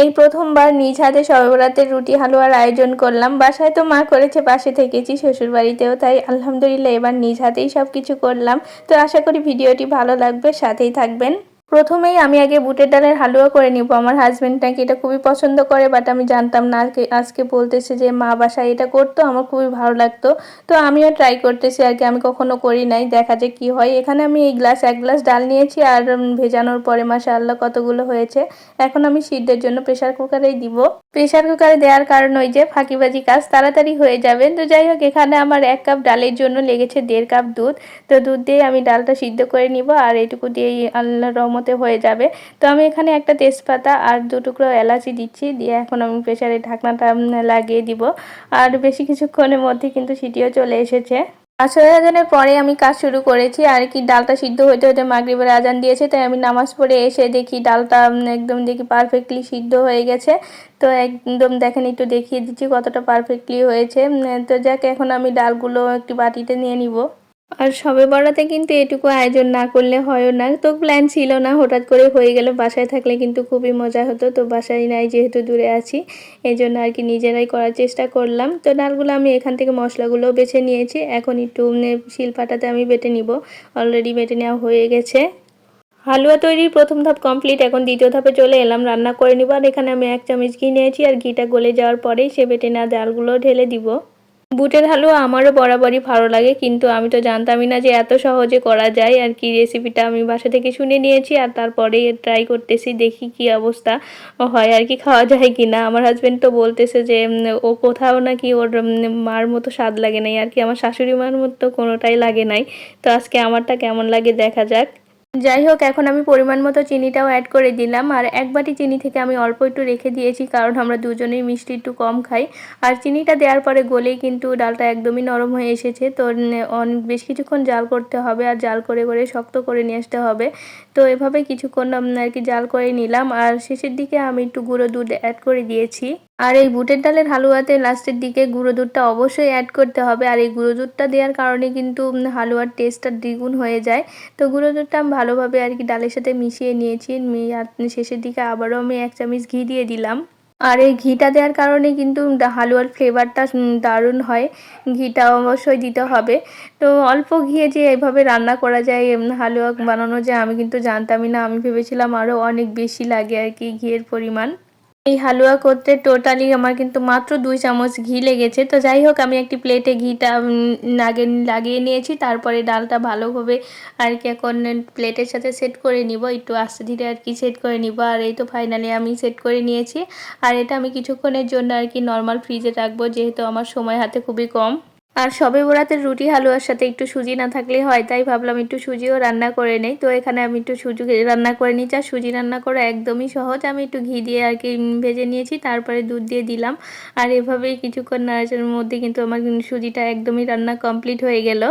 এই প্রথমবার নিজ হাতে সর্বরাতের রুটি হালুয়ার আয়োজন করলাম। বাসায় তো মা করেছে, পাশে থেকেছি, শ্বশুরবাড়িতেও তাই। আলহামদুলিল্লাহ, এবার নিজ হাতেই সব কিছু করলাম। তো আশা করি ভিডিওটি ভালো লাগবে, সাথেই থাকবেন। প্রথমেই আমি আগে বুটের ডালের হালুয়া করে নিব। আমার হাজব্যান্ড নাকি এটা খুবই পছন্দ করে বাট আমি জানতাম না আজকে বলতেছে যে মা বাসায় এটা করতো, আমার খুবই ভালো লাগতো। তো আমিও ট্রাই করতেছি আর কি, আমি কখনো করি নাই। দেখা যায় কি হয়। এখানে আমি এই গ্লাস এক গ্লাস ডাল নিয়েছি আর ভেজানোর পরে মাসা আল্লাহ কতগুলো হয়েছে। এখন আমি সিদ্ধের জন্য প্রেশার কুকারেই দিব। প্রেশার কুকারে দেওয়ার কারণ ওই যে ফাঁকিবাজি কাজ তাড়াতাড়ি হয়ে যাবে। তো যাই হোক, এখানে আমার এক কাপ ডালের জন্য লেগেছে দেড় কাপ দুধ। তো দুধ দিয়ে আমি ডালটা সিদ্ধ করে নিব আর এইটুকু দিয়েই আল্লাহর রহমতে হয়ে যাবে। তো আমি এখানে একটা তেজপাতা আর দু টুকরো এলাচি দিচ্ছি, দিয়ে এখন আমি প্রেশারে ঢাকনাটা লাগিয়ে দিব। আর বেশি কিছুক্ষণের মধ্যে কিন্তু সিটিও চলে এসেছে। আসর আজানের পরে আমি কাজ শুরু করেছি, আর কি ডালটা সিদ্ধ হতে হতে মাগরিবের আজান দিয়েছে, তাই আমি নামাজ পড়ে এসে দেখি ডালটা একদম দেখি পারফেক্টলি সিদ্ধ হয়ে গেছে। তো একদম দেখেন একটু দেখিয়ে দিচ্ছি কতটা পারফেক্টলি হয়েছে। তো যাক, এখন আমি ডালগুলো একটি বাটিতে নিয়ে নিব। আর সবে বড়াতে কিন্তু এটুকু আয়োজন না করলে হয়ও না। তো প্ল্যান ছিল না, হঠাৎ করে হয়ে গেল। বাসায় থাকলে কিন্তু খুবই মজা হতো। তো বাসায় নাই যেহেতু দূরে আছি এই জন্য আর কি নিজেরাই করার চেষ্টা করলাম। তো ডালগুলো আমি এখান থেকে মশলাগুলো বেছে নিয়েছি। এখন একটু শিলপাটাতে আমি বেটে নিব। অলরেডি বেটে নেওয়া হয়ে গেছে। হালুয়া তৈরির প্রথম ধাপ কমপ্লিট এখন দ্বিতীয় ধাপে চলে এলাম। রান্না করে নিব। আর এখানে আমি এক চামচ ঘি নিয়েছি। আর ঘিটা গলে যাওয়ার পরেই সে বেটে নেওয়া ডালগুলো ঢেলে দিব। বুটের হালুয়া আমারও বরাবরই ভালো লাগে, কিন্তু আমি তো জানতামই না যে এত সহজে করা যায় আর কি রেসিপিটা আমি বাসা থেকে শুনে নিয়েছি আর তারপরে ট্রাই করতেছি, দেখি কি অবস্থা হয় আর কি খাওয়া যায় কি না আমার হাজবেন্ড তো বলতেছে যে ও কোথাও নাকি ওর মার মতো স্বাদ লাগে নাই আর কি, আমার শাশুড়ি মার মতো কোনোটাই লাগে নাই। তো আজকে আমারটা কেমন লাগে দেখা যাক। যাই হোক এখন আমি পরিমাণ মতো চিনিটাও অ্যাড করে দিলাম। আর এক বাটি চিনি থেকে আমি অল্প একটু রেখে দিয়েছি, কারণ আমরা দুজনেই মিষ্টি একটু কম খাই। আর চিনিটা দেওয়ার পরে গলেই কিন্তু ডালটা একদমই নরম হয়ে এসেছে। তো অনেক বেশ কিছুক্ষণ জাল করতে হবে আর জাল করে করে শক্ত করে নিয়ে আসতে হবে। তো এভাবে কিছুক্ষণ আর কি জাল করে নিলাম। আর শেষের দিকে আমি একটু গুঁড়ো দুধ অ্যাড করে দিয়েছি। আর এই বুটের ডালের হালুয়াতে লাস্টের দিকে গুঁড়ো দুধটা অবশ্যই অ্যাড করতে হবে। আর এই গুঁড়ো দুধটা দেওয়ার কারণে কিন্তু হালুয়ার টেস্টটা দ্বিগুণ হয়ে যায়। তো গুঁড়ো দুধটা আমি ভালোভাবে আর কি ডালের সাথে মিশিয়ে নিয়েছি। শেষের দিকে আবারও আমি এক চামচ ঘি দিয়ে দিলাম। আর এই ঘিটা দেওয়ার কারণে কিন্তু হালুয়ার ফ্লেভারটা দারুণ হয়। ঘিটা অবশ্যই দিতে হবে। তো অল্প ঘিয়ে যে এভাবে রান্না করা যায় হালুয়া বানানো যায়, আমি কিন্তু জানতামই না। আমি ভেবেছিলাম আরও অনেক বেশি লাগে আর কি ঘিয়ের পরিমাণ। এই হালুয়া করতে টোটালি আমার কিন্তু মাত্র দুই চামচ ঘি লেগেছে। তো যাই হোক, আমি একটি প্লেটে ঘিটা নাগে লাগে লাগিয়ে নিয়েছি। তারপরে ডালটা ভালোভাবে আর কি এখন প্লেটের সাথে সেট করে নিব। একটু আস্তে ধীরে আর কি সেট করে নিব। আর এই তো ফাইনালি আমি সেট করে নিয়েছি। আর এটা আমি কিছুক্ষণের জন্য আর কি নর্মাল ফ্রিজে রাখব, যেহেতু আমার সময় হাতে খুবই কম। আর সবে বরাতের রুটি হালুয়ার সাথে একটু সুজি না থাকলে হয়, তাই ভাবলাম একটু সুজিও রান্না করে নেই। তো এখানে আমি একটু সুজি রান্না করে নিচ্ছি আর সুজি রান্না করা একদমই সহজ। আমি একটু ঘি দিয়ে আর কি ভেজে নিয়েছি, তারপরে দুধ দিয়ে দিলাম। আর এভাবেই কিছুক্ষণ নাড়াচাড়ার মধ্যে কিন্তু আমার সুজিটা একদমই রান্না কমপ্লিট হয়ে গেল।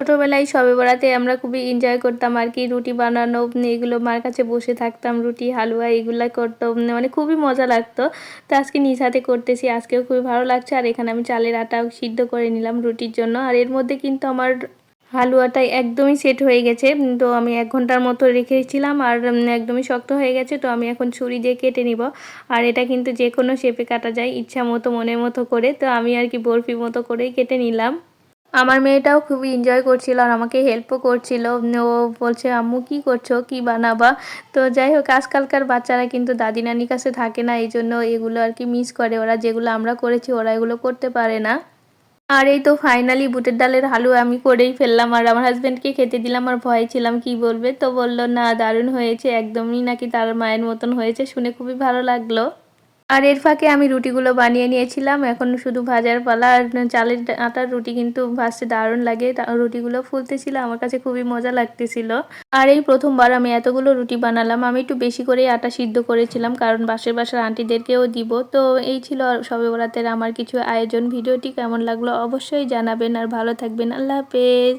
ছোটোবেলায় সবে বরাতে আমরা খুবই এনজয় করতাম আর কি, রুটি বানানো এগুলো মার কাছে বসে থাকতাম, রুটি, হালুয়া এগুলো করতাম মানে খুবই মজা লাগতো। তো আজকে নিজ হাতে করতেছি, আজকেও খুবই ভালো লাগছে আর এখানে আমি চালের আটা সিদ্ধ করে নিলাম রুটির জন্য। আর এর মধ্যে কিন্তু আমার হালুয়াটা একদমই সেট হয়ে গেছে তো আমি এক ঘণ্টার মতো রেখেছিলাম আর একদমই শক্ত হয়ে গেছে, তো আমি এখন ছুরি দিয়ে কেটে নিব। আর এটা কিন্তু যে কোনো শেপে কাটা যায়, ইচ্ছা মতো, মনের মতো করে, তো আমি আর কি বরফি মতো করেই কেটে নিলাম। আমার মেয়েটাও খুবই এনজয় করছিল আর আমাকে হেল্পও করছিল। ও বলছে, আম্মু, কি করছ? কি বানাবা? তো যাই হোক, আজকালকার বাচ্চারা কিন্তু দাদি নানির কাছে থাকে না এই জন্য এগুলো আর কি মিস করে। ওরা যেগুলো আমরা করেছি, ওরা এগুলো করতে পারে না। আর এই তো ফাইনালি বুটের ডালের হালুয়া আমি করেই ফেললাম আর আমার হাজব্যান্ডকে খেতে দিলাম আর ভয়ে ছিলাম, কি বলবে? তো বলল, না, দারুণ হয়েছে, একদমই নাকি তার মায়ের মতন হয়েছে, শুনে খুবই ভালো লাগল। আর এর ফাঁকে আমি রুটিগুলো বানিয়ে নিয়েছিলাম। এখন শুধু ভাজার পালা আর চালের আটার রুটি কিন্তু ভাজতে দারুণ লাগে। রুটিগুলো ফুলতেছিল, আমার কাছে খুবই মজা লাগতেছিল। আর এই প্রথমবার আমি এতগুলো রুটি বানালাম, আমি একটু বেশি করে আটা সিদ্ধ করেছিলাম, কারণ বাসের বাসার আন্টিদেরকেও দিব। তো এই ছিল সবে বরাতের আমার কিছু আয়োজন। ভিডিওটি কেমন লাগল অবশ্যই জানাবেন, আর ভালো থাকবেন। আল্লাহ হাফেজ।